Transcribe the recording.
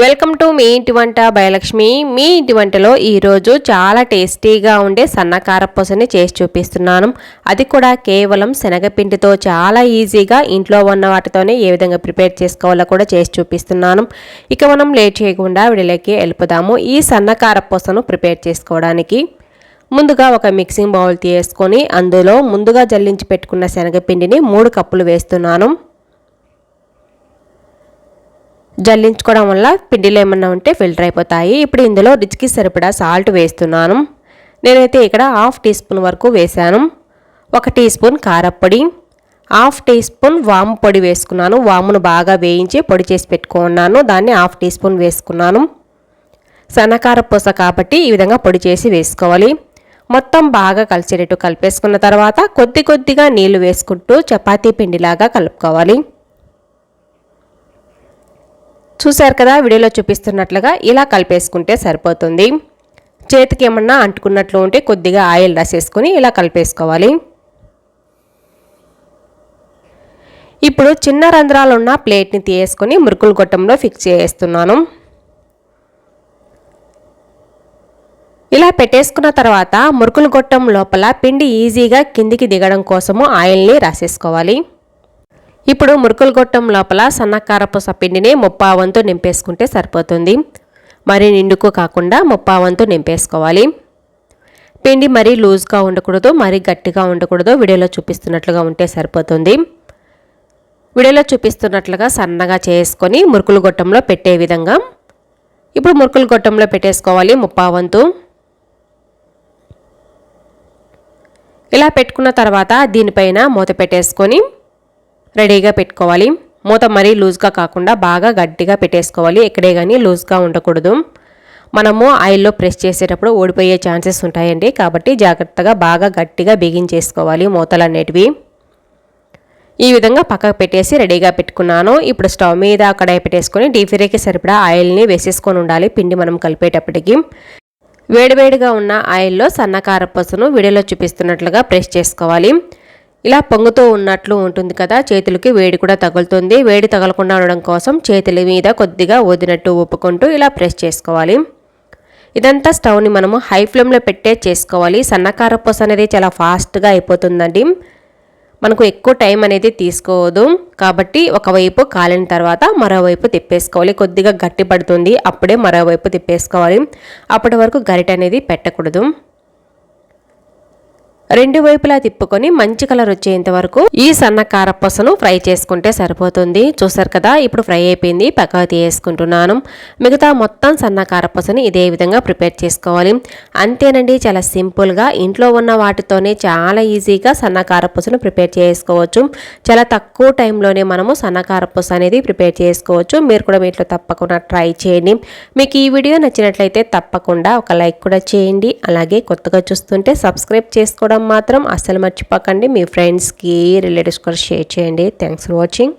Welcome to me ఇంటి వంట భయలక్ష్మి మీ ఇంటి వంటలో ఈరోజు చాలా టేస్టీగా ఉండే సన్నకార పొసని చేసి చూపిస్తున్నాను. అది కూడా కేవలం శనగపిండితో చాలా ఈజీగా ఇంట్లో ఉన్న వాటితోనే ఏ విధంగా ప్రిపేర్ చేసుకోవాలో కూడా చేసి చూపిస్తున్నాను. ఇక మనం లేట్ చేయకుండా విడిలోకి వెళ్ళిపోదాము. ఈ సన్నకార పొసను ప్రిపేర్ చేసుకోవడానికి ముందుగా ఒక మిక్సింగ్ బౌల్ తీసుకొని అందులో ముందుగా జల్లించి పెట్టుకున్న శనగపిండిని మూడు కప్పులు వేస్తున్నాను. జల్లించుకోవడం వల్ల పిండిలో ఏమన్నా ఉంటే ఫిల్టర్ అయిపోతాయి. ఇప్పుడు ఇందులో రుచికి సరిపడా సాల్ట్ వేస్తున్నాను. నేనైతే ఇక్కడ హాఫ్ టీ స్పూన్ వరకు వేశాను. ఒక టీ స్పూన్ కారప్పొడి హాఫ్ టీ స్పూన్ వాము పొడి వేసుకున్నాను. వామును బాగా వేయించి పొడి చేసి పెట్టుకున్నాను. దాన్ని హాఫ్ టీ స్పూన్ వేసుకున్నాను. సన్నకార పూస కాబట్టి ఈ విధంగా పొడి చేసి వేసుకోవాలి. మొత్తం బాగా కలిసేటట్టు కలిపేసుకున్న తర్వాత కొద్ది కొద్దిగా నీళ్ళు వేసుకుంటూ చపాతీ పిండిలాగా కలుపుకోవాలి. చూశారు కదా వీడియోలో చూపిస్తున్నట్లుగా ఇలా కలిపేసుకుంటే సరిపోతుంది. చేతికి ఏమన్నా అంటుకున్నట్లు ఉంటే కొద్దిగా ఆయిల్ రాసేసుకొని ఇలా కలిపేసుకోవాలి. ఇప్పుడు చిన్న రంధ్రాలు ఉన్న ప్లేట్ని తీయేసుకొని మురుకులు గొట్టంలో ఫిక్స్ చేస్తున్నాను. ఇలా పెట్టేసుకున్న తర్వాత మురుకులు గొట్టం లోపల పిండి ఈజీగా కిందికి దిగడం కోసము ఆయిల్ని రాసేసుకోవాలి. ఇప్పుడు మురుకులు గొట్టం లోపల సన్నకారపు ముప్పా ముప్పావంతు నింపేసుకుంటే సరిపోతుంది. మరి నిండుకు కాకుండా ముప్పావంతు నింపేసుకోవాలి. పిండి మరీ లూజ్గా ఉండకూడదు మరీ గట్టిగా ఉండకూడదు. వీడియోలో చూపిస్తున్నట్లుగా ఉంటే సరిపోతుంది. వీడియోలో చూపిస్తున్నట్లుగా సన్నగా చేసుకొని మురుకులు గొట్టంలో పెట్టే విధంగా ఇప్పుడు మురుకులు గొట్టంలో పెట్టేసుకోవాలి ముప్పావంతు. ఇలా పెట్టుకున్న తర్వాత దీనిపైన మూత పెట్టేసుకొని రెడీగా పెట్టుకోవాలి. మూత మరీ లూజ్గా కాకుండా బాగా గట్టిగా పెట్టేసుకోవాలి. ఎక్కడే కానీ లూజ్గా ఉండకూడదు. మనము ఆయిల్లో ప్రెస్ చేసేటప్పుడు ఓడిపోయే ఛాన్సెస్ ఉంటాయండి. కాబట్టి జాగ్రత్తగా బాగా గట్టిగా బిగించేసుకోవాలి మూతలు అనేటివి ఈ విధంగా పక్కకు పెట్టేసి రెడీగా పెట్టుకున్నాను. ఇప్పుడు స్టవ్ మీద కడాయి పెట్టేసుకొని డీప్ ఫ్రైకి సరిపడా ఆయిల్ని వేసేసుకొని ఉండాలి. పిండి మనం కలిపేటప్పటికి. వేడివేడిగా ఉన్న ఆయిల్లో సన్నకార పసును వీడియోలో చూపిస్తున్నట్లుగా ప్రెస్ చేసుకోవాలి. ఇలా పొంగుతూ ఉన్నట్లు ఉంటుంది కదా చేతులకి వేడి కూడా తగులుతుంది. వేడి తగలకుండా ఉండడం కోసం చేతుల మీద కొద్దిగా వదినట్టు ఒప్పుకుంటూ ఇలా ప్రెస్ చేసుకోవాలి. ఇదంతా స్టవ్ని మనము హై ఫ్లేమ్లో పెట్టే చేసుకోవాలి. సన్నకార పూస అనేది చాలా ఫాస్ట్గా అయిపోతుందండి. మనకు ఎక్కువ టైం అనేది తీసుకోవద్దు కాబట్టి ఒకవైపు కాలిన తర్వాత మరోవైపు తిప్పేసుకోవాలి. కొద్దిగా గట్టి పడుతుంది అప్పుడే మరోవైపు తిప్పేసుకోవాలి. అప్పటి వరకు గరిట అనేది పెట్టకూడదు. రెండు వైపులా తిప్పుకొని మంచి కలర్ వచ్చేంత వరకు ఈ సన్న కారపొసను ఫ్రై చేసుకుంటే సరిపోతుంది. చూసారు కదా ఇప్పుడు ఫ్రై అయిపోయింది. పక్కకు తీసుకుంటున్నాను మిగతా మొత్తం సన్న కారపొసని ఇదే విధంగా ప్రిపేర్ చేసుకోవాలి. అంతేనండి చాలా సింపుల్గా ఇంట్లో ఉన్న వాటితోనే చాలా ఈజీగా సన్న కారపొసను ప్రిపేర్ చేసుకోవచ్చు. చాలా తక్కువ టైంలోనే మనము సన్న కారపొస అనేది ప్రిపేర్ చేసుకోవచ్చు. మీరు కూడా వీటిలో తప్పకుండా ట్రై చేయండి. మీకు ఈ వీడియో నచ్చినట్లయితే తప్పకుండా ఒక లైక్ కూడా చేయండి. అలాగే కొత్తగా చూస్తుంటే సబ్స్క్రైబ్ చేసుకోవడం మాత్రం అస్సలు మర్చిపోకండి. మీ ఫ్రెండ్స్కి రిలేటివ్స్ కూడా షేర్ చేయండి. Thanks for watching